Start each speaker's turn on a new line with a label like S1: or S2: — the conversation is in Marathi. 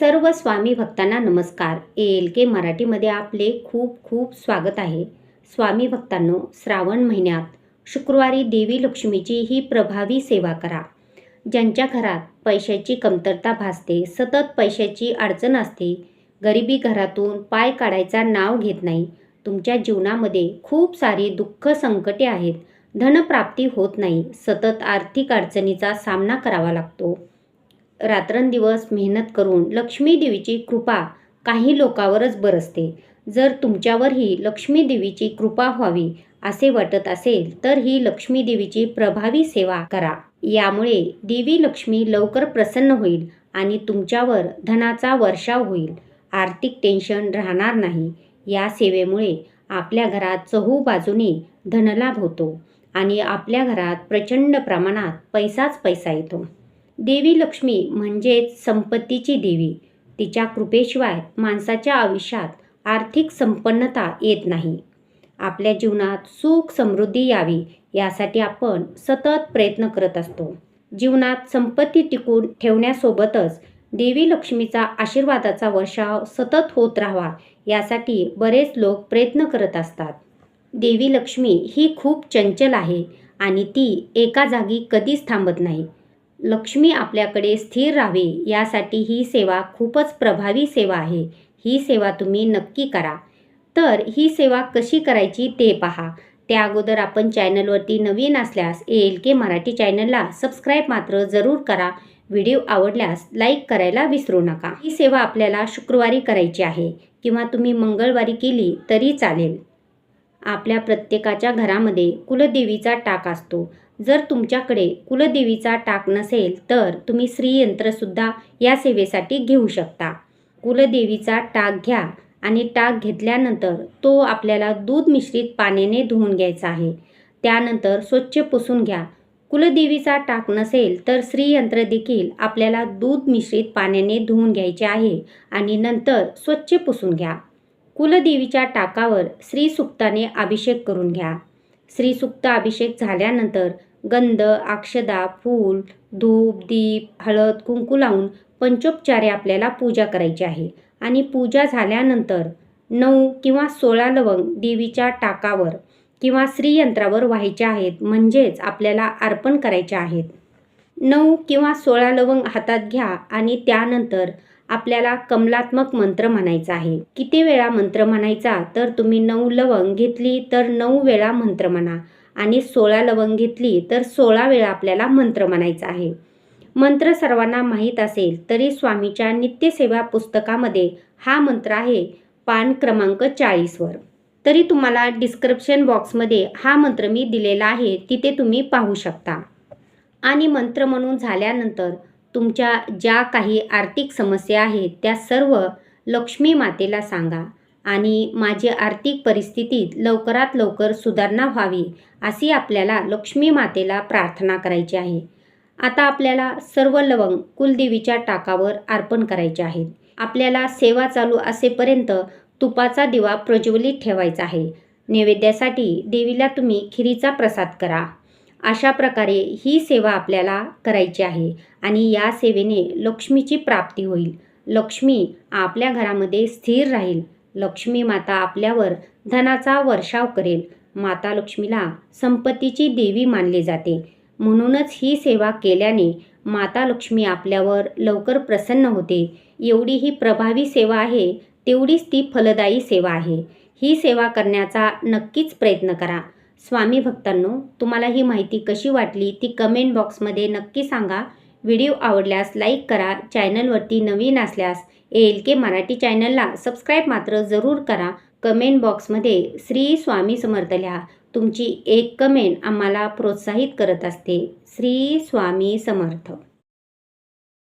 S1: सर्व स्वामी भक्तांना नमस्कार. ए एल के मराठीमध्ये आपले खूप खूप स्वागत आहे. स्वामी भक्तांनो श्रावण महिन्यात शुक्रवारी देवी लक्ष्मीची ही प्रभावी सेवा करा. ज्यांच्या घरात पैशाची कमतरता भासते सतत पैशाची अडचण असते गरिबी घरातून पाय काढायचा नाव घेत नाही. तुमच्या जीवनामध्ये खूप सारी दुःख संकटे आहेत. धनप्राप्ती होत नाही. सतत आर्थिक अडचणीचा सामना करावा लागतो. रात्रंदिवस मेहनत करून लक्ष्मी देवीची कृपा काही लोकांवरच बरसते. जर तुमच्यावरही लक्ष्मी देवीची कृपा व्हावी असे वाटत असेल तर ही लक्ष्मी देवीची प्रभावी सेवा करा. यामुळे देवी लक्ष्मी लवकर प्रसन्न होईल आणि तुमच्यावर धनाचा वर्षाव होईल. आर्थिक टेन्शन राहणार नाही. या सेवेमुळे आपल्या घरात चहू बाजूने धनलाभ होतो आणि आपल्या घरात प्रचंड प्रमाणात पैसाच पैसा येतो. देवी लक्ष्मी म्हणजेच संपत्तीची देवी. तिच्या कृपेशिवाय माणसाच्या आयुष्यात आर्थिक संपन्नता येत नाही. आपल्या जीवनात सुख समृद्धी यावी यासाठी आपण सतत प्रयत्न करत असतो. जीवनात संपत्ती टिकून ठेवण्यासोबतच देवी लक्ष्मीचा आशीर्वादाचा वर्षाव सतत होत राहावा यासाठी बरेच लोक प्रयत्न करत असतात. देवी लक्ष्मी ही खूप चंचल आहे आणि ती एका जागी कधीच थांबत नाही. लक्ष्मी आपल्याकडे स्थिर राहावी यासाठी ही सेवा खूपच प्रभावी सेवा आहे. ही सेवा तुम्ही नक्की करा. तर ही सेवा कशी करायची ते पहा. त्या अगोदर आपण चॅनलवरती नवीन असल्यास ए एल के मराठी चॅनलला सबस्क्राईब मात्र जरूर करा. व्हिडिओ आवडल्यास लाईक करायला विसरू नका. ही सेवा आपल्याला शुक्रवारी करायची आहे किंवा तुम्ही मंगळवारी केली तरी चालेल. आपल्या प्रत्येकाच्या घरामध्ये कुलदेवीचा टाक असतो. जर तुमच्याकडे कुलदेवीचा टाक नसेल तर तुम्ही श्रीयंत्रसुद्धा या सेवेसाठी घेऊ शकता. कुलदेवीचा टाक घ्या आणि टाक घेतल्यानंतर तो आपल्याला दूध मिश्रित पाण्याने धुवून घ्यायचा आहे. त्यानंतर स्वच्छ पुसून घ्या. कुलदेवीचा टाक नसेल तर श्रीयंत्र देखील आपल्याला दूध मिश्रित पाण्याने धुवून घ्यायचे आहे आणि नंतर स्वच्छ पुसून घ्या. कुलदेवीच्या टाकावर श्रीसुक्ताने अभिषेक करून घ्या. श्रीसुक्त अभिषेक झाल्यानंतर गंध अक्षदा फूल धूप दीप हळद कुंकू लावून पंचोपचारे आपल्याला पूजा करायची आहे. आणि पूजा झाल्यानंतर नऊ किंवा सोळा लवंग देवीच्या टाकावर किंवा श्रीयंत्रावर व्हायचे आहेत म्हणजेच आपल्याला अर्पण करायचे आहेत. नऊ किंवा सोळा लवंग हातात घ्या आणि त्यानंतर आपल्याला कमलात्मक मंत्र म्हणायचा आहे. किती वेळा मंत्र म्हणायचा? तर तुम्ही नऊ लवंग घेतली तर नऊ वेळा मंत्र म्हणा. आणि सोळा लवंग घेतली तर सोळा वेळा आपल्याला मंत्र म्हणायचा आहे. मंत्र सर्वांना माहीत असेल तरी स्वामीच्या नित्यसेवा पुस्तकामध्ये हा मंत्र आहे पान क्रमांक चाळीसवर तरी तुम्हाला डिस्क्रिप्शन बॉक्समध्ये हा मंत्र मी दिलेला आहे तिथे तुम्ही पाहू शकता. आणि मंत्र म्हणून झाल्यानंतर तुमच्या ज्या काही आर्थिक समस्या आहेत त्या सर्व लक्ष्मी मातेला सांगा आणि माझी आर्थिक परिस्थितीत लवकरात लवकर सुधारणा व्हावी अशी आपल्याला लक्ष्मी मातेला प्रार्थना करायची आहे. आता आपल्याला सर्व लवंग कुलदेवीच्या टाकावर अर्पण करायचे आहेत. आपल्याला सेवा चालू असेपर्यंत तुपाचा दिवा प्रज्वलित ठेवायचा आहे. नैवेद्यासाठी देवीला तुम्ही खिरीचा प्रसाद करा. अशा प्रकारे ही सेवा आपल्याला करायची आहे आणि या सेवेने लक्ष्मीची प्राप्ती होईल. लक्ष्मी आपल्या घरामध्ये स्थिर राहील. लक्ष्मी माता आपल्यावर धनाचा वर्षाव करेल. माता लक्ष्मीला संपत्तीची देवी मानली जाते. म्हणूनच ही सेवा केल्याने माता लक्ष्मी आपल्यावर लवकर प्रसन्न होते. एवढी ही प्रभावी सेवा आहे तेवढीच ती फलदायी सेवा आहे. ही सेवा करण्याचा नक्कीच प्रयत्न करा. स्वामी भक्तांनो तुम्हाला ही माहिती कशी वाटली ती कमेंट बॉक्समध्ये नक्की सांगा. व्हिडिओ आवडल्यास लाईक करा चॅनलवरती नवीन असल्यास ए एल के मराठी चॅनलला सबस्क्राईब मात्र जरूर करा. कमेंट बॉक्समध्ये श्री स्वामी समर्थ लिहा. तुमची एक कमेंट आम्हाला प्रोत्साहित करत असते. श्री स्वामी समर्थ.